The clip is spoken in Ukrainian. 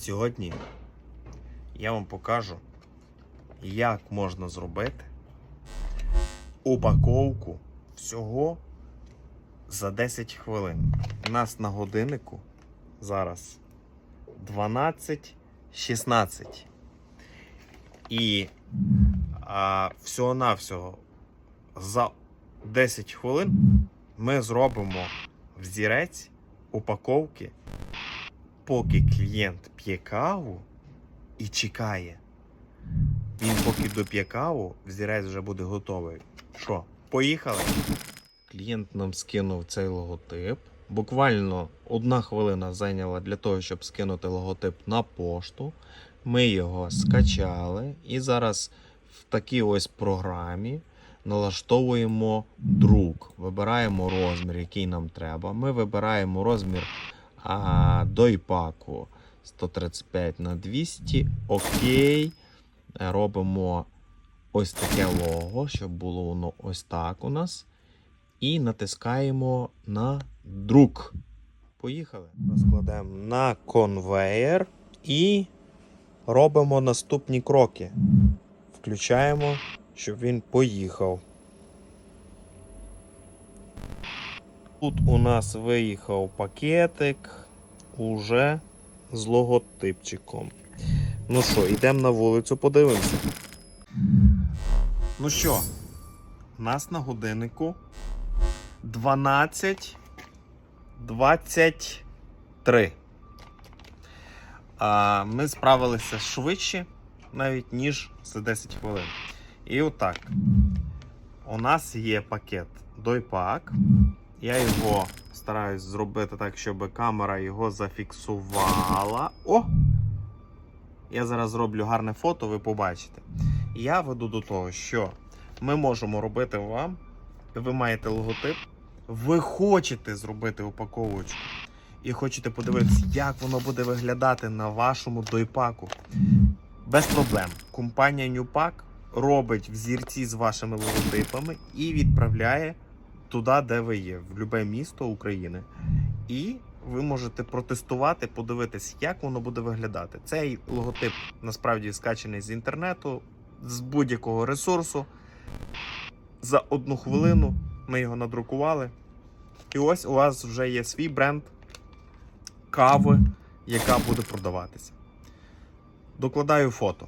Сьогодні я вам покажу, як можна зробити упаковку всього за 10 хвилин. У нас на годиннику зараз 12.16. І а, всього-навсього за 10 хвилин ми зробимо взірець упаковки, поки клієнт п'є каву і чекає. Він поки доп'є каву, взірець вже буде готовий. Що, поїхали? Клієнт нам скинув цей логотип. Буквально одна хвилина зайняла для того, щоб скинути логотип на пошту. Ми його скачали і зараз в такій ось програмі налаштовуємо друк. Вибираємо розмір, який нам треба. Ми вибираємо розмір а, дойпаку 135 на 200. Окей. Робимо ось таке лого, щоб було воно ось так у нас. І натискаємо на друк. Поїхали. Розкладемо на конвеєр і робимо наступні кроки. Включаємо, щоб він поїхав. Тут у нас виїхав пакетик уже з логотипчиком. Ну що, йдемо на вулицю, подивимося. Ну що, у нас на годиннику 12.23. А ми справилися швидше, навіть ніж за 10 хвилин. І отак. У нас є пакет дойпак. Я його стараюсь зробити так, щоб камера його зафіксувала. О! Я зараз зроблю гарне фото, ви побачите. Я веду до того, що ми можемо робити вам. Ви маєте логотип, ви хочете зробити упаковочку і хочете подивитися, як воно буде виглядати на вашому дойпаку. Без проблем. Компанія Newpack робить взірці з вашими логотипами і відправляє туди, де ви є, в будь-яке місто України. І ви можете протестувати, подивитись, як воно буде виглядати. Цей логотип насправді скачаний з інтернету, з будь-якого ресурсу. За одну хвилину ми його надрукували. І ось у вас вже є свій бренд кави, яка буде продаватися. Докладаю фото.